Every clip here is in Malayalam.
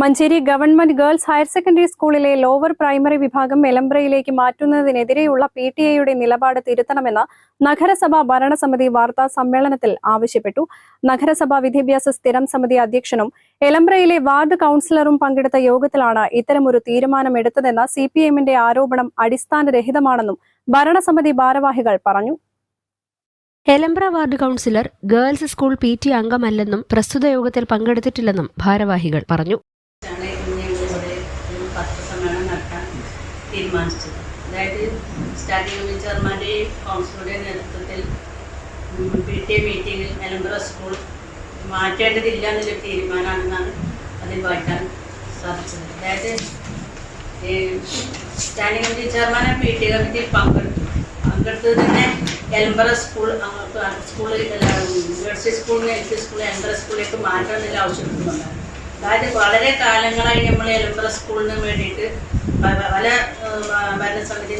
Manjeri government girls higher secondary സ്കൂളിലെ ലോവർ പ്രൈമറി വിഭാഗം എലംബ്രയിലേക്ക് മാറ്റുന്നതിനെതിരെയുള്ള പി ടി എയുടെ നിലപാട് തിരുത്തണമെന്ന് നഗരസഭാ ഭരണസമിതി വാർത്താ സമ്മേളനത്തിൽ ആവശ്യപ്പെട്ടു. നഗരസഭാ വിദ്യാഭ്യാസ സ്ഥിരം സമിതി അധ്യക്ഷനും എലംബ്രയിലെ വാർഡ് കൌൺസിലറും പങ്കെടുത്ത യോഗത്തിലാണ് ഇത്തരമൊരു തീരുമാനമെടുത്തതെന്ന സി പി എമ്മിന്റെ ആരോപണം അടിസ്ഥാനരഹിതമാണെന്നും ഭരണസമിതി ഭാരവാഹികൾ പറഞ്ഞു. Elambra ward councillor girls school P T അംഗമല്ലെന്നും പ്രസ്തുത യോഗത്തിൽ പങ്കെടുത്തിട്ടില്ലെന്നും ഭാരവാഹികൾ പറഞ്ഞു. തീരുമാനിച്ചത്. അതായത് സ്റ്റാൻഡിംഗ് ചെയർമാന്റെയും കൗൺസിലറുടെയും നേതൃത്വത്തിൽ പി ടി എ മീറ്റിംഗിൽ നിലമ്പുറ സ്കൂൾ മാറ്റേണ്ടതില്ല എന്നുള്ള തീരുമാനമാണെന്നാണ് അതിൽ വായിക്കാൻ സാധിച്ചത്. അതായത് സ്റ്റാൻഡിംഗ് കമ്മിറ്റി ചെയർമാനെ പി ടി എ കമ്മിറ്റിയിൽ പങ്കെടുത്തു പങ്കെടുത്തത് തന്നെ എലമ്പറ സ്കൂൾ സ്കൂളിൽ യൂണിവേഴ്സിറ്റി സ്കൂളിൽ എൽ പി സ്കൂളിൽ എലമ്പറ സ്കൂളിലേക്ക് മാറ്റണമെന്നില്ല ആവശ്യപ്പെടുന്നുണ്ടായിരുന്നു അതായത് വളരെ കാലങ്ങളായി നമ്മൾ എലമ്പറ സ്കൂളിന് വേണ്ടിയിട്ട് ഭരണസമിതി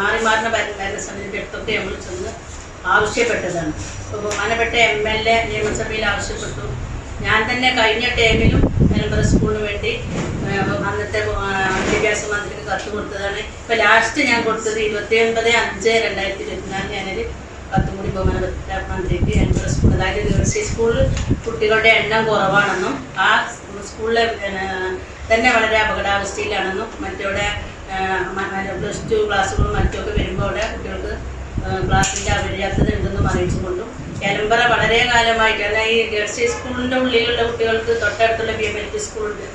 മാറി മാറുന്ന ഭരണ ഭരണസമിതിന്റെ അടുത്തൊക്കെ നമ്മൾ ചെന്ന് ആവശ്യപ്പെട്ടതാണ്. ഇപ്പോൾ ബഹുമാനപ്പെട്ട എം എൽ എ നിയമസഭയിൽ ആവശ്യപ്പെട്ടു. ഞാൻ തന്നെ കഴിഞ്ഞ ടൈമിലും എലമ്പറ സ്കൂളിന് വേണ്ടി അന്നത്തെ വിദ്യാഭ്യാസ മന്ത്രിക്ക് കത്ത് കൊടുത്തതാണ്. ഇപ്പം ലാസ്റ്റ് ഞാൻ കൊടുത്തത് ഇരുപത്തി ഒൻപത് അഞ്ച് രണ്ടായിരത്തി ഇരുപത്തിനാല് ഞാനൊരു കത്തും കൂടി ബഹുമാനപ്പെട്ട മന്ത്രിക്ക് എലമ്പറ സ്കൂൾ അതായത് ഗേൾസി സ്കൂളിൽ കുട്ടികളുടെ എണ്ണം കുറവാണെന്നും ആ സ്കൂളിലെ തന്നെ വളരെ അപകടാവസ്ഥയിലാണെന്നും മറ്റവിടെ പ്ലസ് ടു ക്ലാസ്സുകളും മറ്റുമൊക്കെ വരുമ്പോൾ അവിടെ കുട്ടികൾക്ക് ക്ലാസ്സിന്റെ അപര്യാപ്തത ഉണ്ടെന്നും അറിയിച്ചുകൊണ്ടും എലമ്പറ വളരെ കാലമായിട്ട് എന്നാൽ ഈ ഗേൾസ് സ്കൂളിന്റെ ഉള്ളിലുള്ള കുട്ടികൾക്ക് തൊട്ടടുത്തുള്ള ബി എം എൽ പി സ്കൂളുണ്ട്.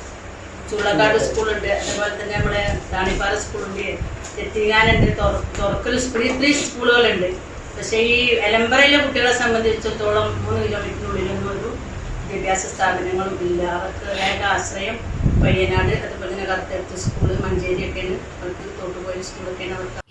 ചൂളക്കാട് സ്കൂളുണ്ട്. അതുപോലെ തന്നെ നമ്മുടെ താണിപ്പാറ സ്കൂളുണ്ട്. എത്തിങ്ങാനുണ്ട് തുറക്കൽ സ്കൂൾ ഇത്രയും സ്കൂളുകളുണ്ട്. പക്ഷേ ഈ എലമ്പറയിലെ കുട്ടികളെ സംബന്ധിച്ചിടത്തോളം മൂന്ന് കിലോമീറ്ററിനുള്ളിലൊന്നും ഒരു വിദ്യാഭ്യാസ സ്ഥാപനങ്ങളും ഇല്ല. അവർക്ക് വേണ്ട ആശ്രയം പയ്യനാട് അതുപോലെ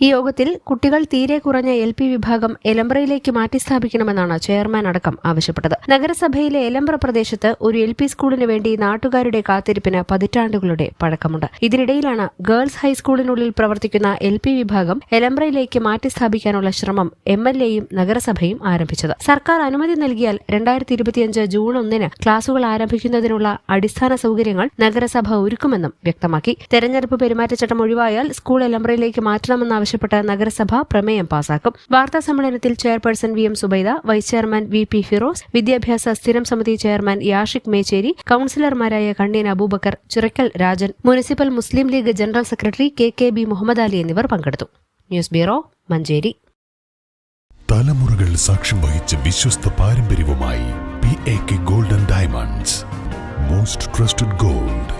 ഈ യോഗത്തിൽ കുട്ടികൾ തീരെ കുറഞ്ഞ എൽ പി വിഭാഗം എലംബ്രയിലേക്ക് മാറ്റിസ്ഥാപിക്കണമെന്നാണ് ചെയർമാൻ അടക്കം ആവശ്യപ്പെട്ടത്. നഗരസഭയിലെ എലംബ്ര പ്രദേശത്ത് ഒരു എൽ പി സ്കൂളിന് വേണ്ടി നാട്ടുകാരുടെ കാത്തിരിപ്പിന് പതിറ്റാണ്ടുകളുടെ പഴക്കമുണ്ട്. ഇതിനിടയിലാണ് ഗേൾസ് ഹൈസ്കൂളിനുള്ളിൽ പ്രവർത്തിക്കുന്ന എൽ പി വിഭാഗം എലംബ്രയിലേക്ക് മാറ്റിസ്ഥാപിക്കാനുള്ള ശ്രമം എം എൽ എയും നഗരസഭയും ആരംഭിച്ചത്. സർക്കാർ അനുമതി നൽകിയാൽ രണ്ടായിരത്തി ഇരുപത്തിയഞ്ച് ജൂൺ ഒന്നിന് ക്ലാസുകൾ ആരംഭിക്കുന്നതിനുള്ള അടിസ്ഥാന സൗകര്യങ്ങൾ നഗരസഭ ഒരുക്കുമെന്നും വ്യക്തമാക്കി. തെരഞ്ഞെടുപ്പ് പെരുമാറ്റച്ചട്ടം ഒഴിവായാൽ സ്കൂൾ എലംബ്രയിലേക്ക് മാറ്റണമെന്നാവശ്യപ്പെട്ട് നഗരസഭ പ്രമേയം പാസാക്കും. വാർത്താ സമ്മേളനത്തിൽ chairperson V M Zubaida vice chairman V P Firoz വിദ്യാഭ്യാസ സ്ഥിരം സമിതി chairman Yashik Mecheri കൌൺസിലർമാരായ Kanneen Abubakar Chirakkal Rajan municipal Muslim League general secretary K K B Muhammad Ali എന്നിവർ പങ്കെടുത്തു. News bureau Manjeri. തലമുറകൾ സാക്ഷ്യം വഹിച്ച വിശ്വസ്ത പാരമ്പര്യവുമായി P A K golden diamonds. Most trusted gold.